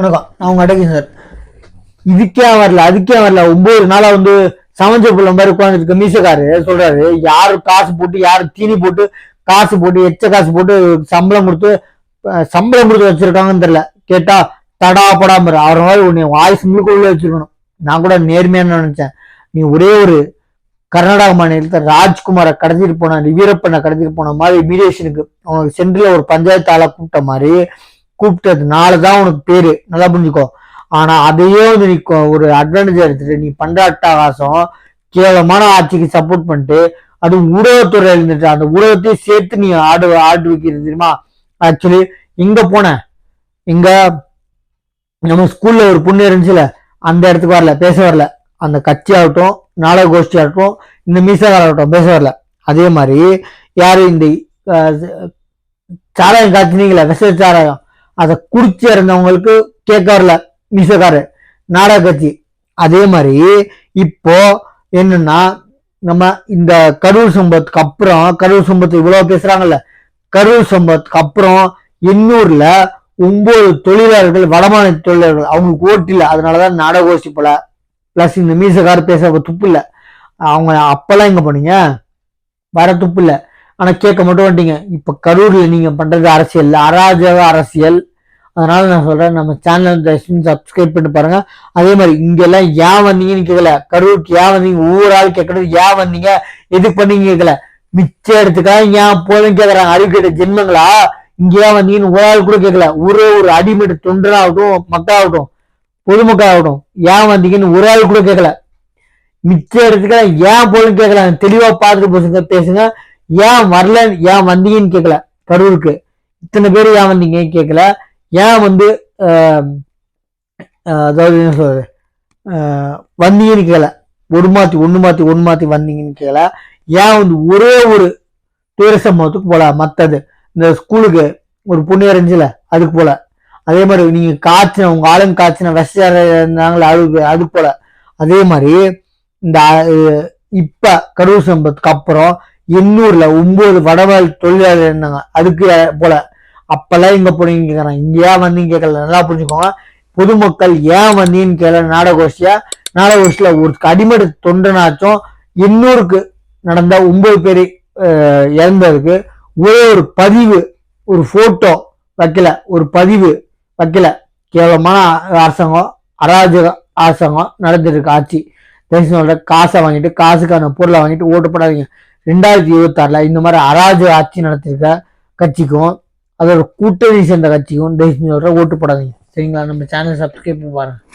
வணக்கம். நான் உங்க அடக்கி சார். இதுக்கே வரல அதுக்கே வரல. ஒன்பது நாளா வந்து சமைச்ச புள்ள மாதிரி உட்காந்துருக்க மீசக்காரு சொல்றாரு. யாரு காசு போட்டு யாரு தீனி போட்டு காசு போட்டு எச்ச காசு போட்டு சம்பளம் கொடுத்து சம்பளம் கொடுத்து வச்சிருக்காங்கன்னு தெரியல. கேட்டா தடா படாம அவர் மாதிரி உன்னை வாய்ஸ் முழுக்குள்ள வச்சிருக்கணும். நான் கூட நேர்மையான நினைச்சேன்? நீ ஒரே ஒரு கர்நாடக மாநிலத்தை ராஜ்குமாரை கடத்திட்டு போன வீரப்பண்ணை வீரப்பனை கடத்திட்டு போன மாதிரி மீடியேஷனுக்கு அவனுக்கு சென்ட்ரில் ஒரு பஞ்சாயத்து ஆளை கூப்பிட்ட மாதிரி கூப்பிட்டதுனால தான் உனக்கு பேரு. நல்லா புரிஞ்சுக்கோ. ஆனா அதையே வந்து நீ ஒரு அட்வான்டேஜ் எடுத்துட்டு நீ பண்ற அட்டகாசம் கேவலமான ஆட்சிக்கு சப்போர்ட் பண்ணிட்டு அது ஊடகத்துறை இருந்துட்டு அந்த ஊடகத்தையும் சேர்த்து நீ ஆடு ஆடு வைக்கிறது தெரியுமா? ஆக்சுவலி இங்க போனேன். இங்க நம்ம ஸ்கூல்ல ஒரு பொண்ணு இருந்துச்சுல அந்த இடத்துக்கு வரல பேச வரல. அந்த கட்சி ஆகட்டும் நாடக கோஷ்டி ஆகட்டும் இந்த மீசகார ஆகட்டும் பேச வரல. அதே மாதிரி யாரு இந்த சாராயம் காய்ச்சினீங்களே விச சாராயம். அதை குடிச்சு இறந்தவங்களுக்கு கேட்காருல மிசக்காரு நாடக கட்சி. அதே மாதிரி இப்போ என்னன்னா நம்ம இந்த கரூர் சம்பவத்துக்கு அப்புறம் கரூர் சம்பத்து இவ்வளவு பேசுறாங்கல்ல கரூர் சம்பவத்துக்கு அப்புறம் எண்ணூர்ல ஒன்பது தொழிலாளர்கள் வடமாநில தொழிலாளர்கள் அவங்களுக்கு ஓட்டு இல்லை. அதனாலதான் நாடகோசி போல பிளஸ் இந்த மீசக்கார பேச துப்பு இல்லை. அவங்க அப்பெல்லாம் எங்க போனீங்க? வர துப்பு இல்லை. ஆனா கேட்க மட்டும் வந்துட்டீங்க. இப்ப கரூர்ல நீங்க பண்றது அரசியல் அராஜக அரசியல். அதனால நான் சொல்றேன் நம்ம சேனல் சப்ஸ்கிரைப் பண்ணி பாருங்க. அதே மாதிரி இங்கெல்லாம் ஏன் வந்தீங்கன்னு கேட்கல கரூருக்கு ஏன் வந்தீங்க? ஒவ்வொரு ஆள் கேட்கறது ஏன் வந்தீங்க? எதுக்கு பண்ணீங்க கேட்கல மிச்ச இடத்துக்காக ஏன் போதும் கேக்குறாங்க அறிவிக்கிட்ட ஜென்மங்களா? இங்க ஏன் வந்தீங்கன்னு ஒரு ஆள் கூட கேட்கல. ஒரே ஒரு அடிமேட்டு தொண்டனாகட்டும் மக்களாகட்டும் பொதுமக்கள் ஆகட்டும் ஏன் வந்தீங்கன்னு ஒரு ஆள் கூட கேட்கல. மிச்ச இடத்துக்காக ஏன் போதும் கேட்கல. தெளிவா பார்த்துட்டு பேசுங்க பேசுங்க. ஏன் வரல ஏன் வந்தீங்கன்னு கேட்கல. கரூருக்கு. இத்தனை பேர் ஏன் வந்தீங்கன்னு கேட்கல. ஏன் வந்து அதாவது என்ன சொல்றது? வந்தீங்கன்னு கேள. ஒரு மாத்தி ஒன்று மாத்தி ஒன்று மாத்தி வந்தீங்கன்னு கேள. ஏன் வந்து ஒரே ஒரு துயர சம்பவத்துக்கு போல? மற்றது இந்த ஸ்கூலுக்கு ஒரு புண்ணியம் இருந்துச்சுல அதுக்கு போல. அதே மாதிரி நீங்கள் காய்ச்சின உங்கள் ஆளுங்க காய்ச்சின விஷயம் இருந்தாங்களே அது அதுக்கு போல. அதே மாதிரி இந்த இப்போ கரூர் சம்பத்துக்கு அப்புறம் எண்ணூரில் ஒம்பது வடவாள் தொழிலாளர் இருந்தாங்க. அதுக்கு போல. அப்பெல்லாம் இங்க போனீங்க கேக்குறாங்க இங்க ஏன் வந்தீங்க கேட்கல. நல்லா புரிஞ்சுக்கோங்க. பொதுமக்கள் ஏன் வந்தீங்கன்னு கேட்கல. நாடகோஷ்டியா? நாடகோஷ்டியில ஒரு அடிமடு தொண்டனாச்சும் எண்ணூருக்கு நடந்த ஒன்பது பேர் இறந்ததுக்கு ஒரே ஒரு பதிவு ஒரு போட்டோ வைக்கல. ஒரு பதிவு வைக்கல. கேவலமான அரசாங்கம் அராஜக அரசாங்கம் நடந்துட்டு ஆட்சி. தயவுசெய்து காசை வாங்கிட்டு காசுக்கான பொருளை வாங்கிட்டு ஓட்டு போடாதீங்க. ரெண்டாயிரத்தி இருபத்தாறுல இந்த மாதிரி அராஜக ஆட்சி நடத்திருக்க கட்சிக்கும் அதோட கூட்டணி சேர்ந்த கட்சிக்கும் தயவுசெய்து ஓட்டு போடாதீங்க. சரிங்களா? நம்ம சேனல் சப்ஸ்கிரைப் பாருங்கள்